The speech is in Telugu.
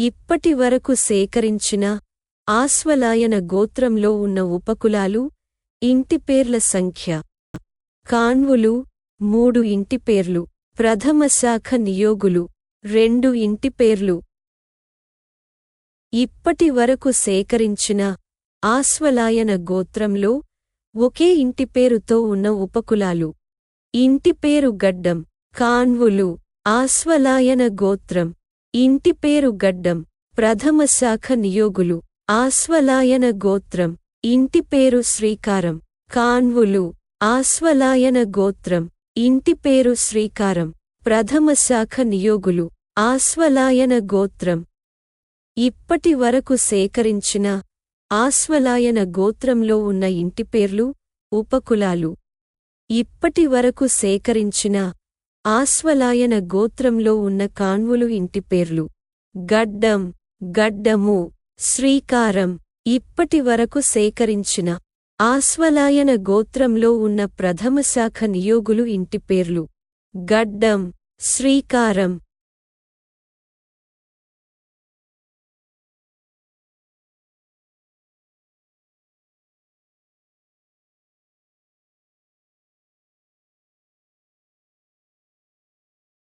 ఇప్పటి వరకు సేకరించిన ఆస్వలాయన గోత్రంలో ఉన్న ఉపకులాలు ఇంటిపేర్ల సంఖ్య. కాన్వులు మూడు ఇంటిపేర్లు ప్రథమ శాఖ నియోగులు రెండు ఇంటిపేర్లు ఇప్పటి వరకు సేకరించిన ఆస్వలాయన గోత్రంలో ఒకే ఇంటిపేరుతో ఉన్న ఉపకులాలు. ఇంటిపేరు గడ్డం. కాన్వులు ఆస్వలాయన గోత్రం. ఇంటిపేరు గడ్డం ప్రథమ శాఖ నియోగులు ఆస్వలాయన గోత్రం ఇంటి పేరు శ్రీకారం కాన్వులు ఆస్వలాయన గోత్రం ఇంటి పేరు శ్రీకారం ప్రథమ శాఖ నియోగులు ఆస్వలాయన గోత్రం. ఇప్పటి వరకు సేకరించిన ఆస్వలాయన గోత్రంలో ఉన్న ఇంటిపేర్లు ఉపకులాలు. ఇప్పటి వరకు సేకరించిన ఆస్వలాయన గోత్రంలో ఉన్న కాన్వులు ఇంటి పేర్లు. గడ్డం గడ్డము శ్రీకారం ఇప్పటి వరకు సేకరించిన ఆస్వలాయన గోత్రంలో ఉన్న ప్రథమ శాఖ నియోగులు ఇంటిపేర్లు గడ్డం శ్రీకారం